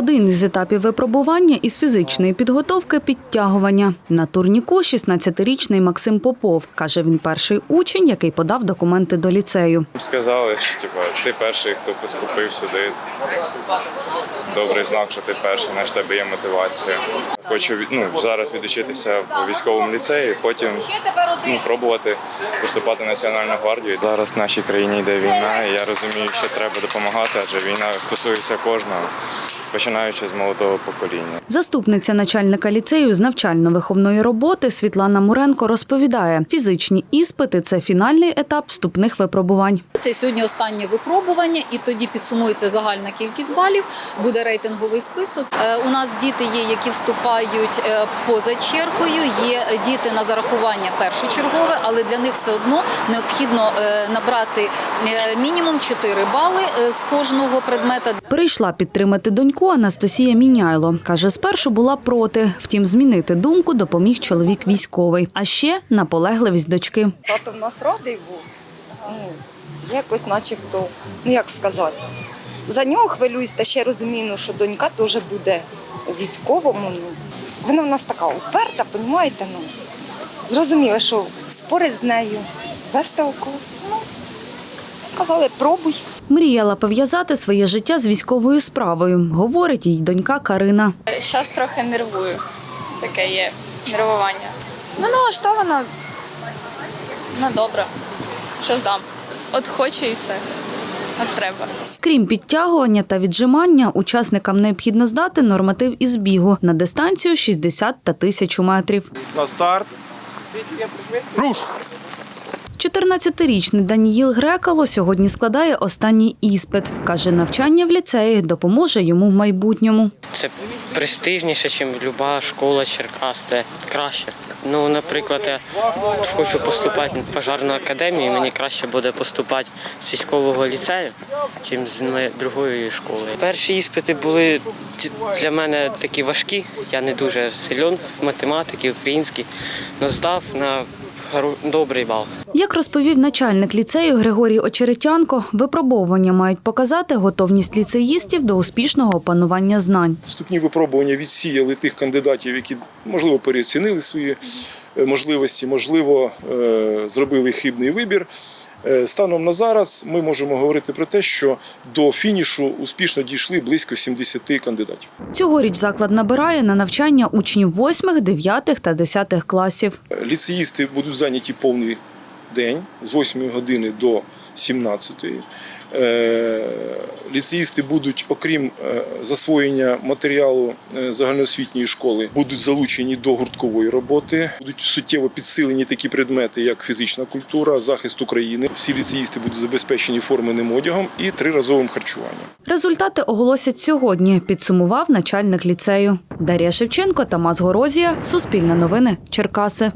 Один із етапів випробування із фізичної підготовки підтягування. На турніку 16-річний Максим Попов. Каже, він перший учень, який подав документи до ліцею. Сказали, що типу, ти перший, хто поступив сюди. Добрий знак, що ти перший, знаєш, в тебе є мотивація. Хочу ну, зараз відучитися в військовому ліцеї, потім ну, пробувати поступати в Національну гвардію. Зараз в нашій країні йде війна, і я розумію, що треба допомагати, адже війна стосується кожного, починаючи з молодого покоління. Заступниця начальника ліцею з навчально-виховної роботи Світлана Муренко розповідає, фізичні іспити це фінальний етап вступних випробувань. Це сьогодні останнє випробування, і тоді підсумується загальна кількість балів. Буде рейтинговий список. Е, У нас діти є, які вступають е, поза чергою. Є діти на зарахування першочергове, але для них все одно необхідно е, набрати мінімум 4 бали з кожного предмета. Прийшла підтримати доньку Анастасія Міняйло. Каже, спершу була проти, втім, змінити думку допоміг чоловік військовий, а ще наполегливість дочки. Тато в нас радий був. Ну, якось начебто, ну як сказати. За нього хвилююсь, та ще розумію, ну, що донька теж буде у військовому. Ну, вона в нас така уперта, розумієте? Ну, зрозуміла, що спорить з нею без толку. Ну, сказали, пробуй. Мріяла пов'язати своє життя з військовою справою, говорить їй донька Карина. Зараз трохи нервую. Таке є нервування. Ну, налаштована на добре. Що здам. От хочу і все. От треба. Крім підтягування та віджимання, учасникам необхідно здати норматив із бігу на дистанцію 60 та 1000 метрів. На старт. Руш! 14-річний Даніїл Грекало сьогодні складає останній іспит. Каже, навчання в ліцеї допоможе йому в майбутньому. Це престижніше, ніж будь-яка школа Черкас. Це краще. Ну, наприклад, я хочу поступати в пожарну академію, мені краще буде поступати з військового ліцею, ніж з другої школи. Перші іспити були для мене такі важкі. Я не дуже силен в математиці, українській, але здав на добрий бал. Як розповів начальник ліцею Григорій Очеретянко, випробовування мають показати готовність ліцеїстів до успішного опанування знань. Вступні випробування відсіяли тих кандидатів, які можливо переоцінили свої е, можливості, можливо, е, зробили хибний вибір. Е, Станом на зараз ми можемо говорити про те, що до фінішу успішно дійшли близько 70 кандидатів. Цьогоріч заклад набирає на навчання учнів 8, 9 та 10 класів. Ліцеїсти будуть зайняті повний день з 8 години до 17. Е, Ліцеїсти будуть, окрім е, засвоєння матеріалу е, загальноосвітньої школи, будуть залучені до гурткової роботи. Будуть суттєво підсилені такі предмети, як фізична культура, захист України. Всі ліцеїсти будуть забезпечені форменим одягом і триразовим харчуванням. Результати оголосять сьогодні, підсумував начальник ліцею. Дар'я Шевченко, Тамас Горозія, Суспільне новини, Черкаси.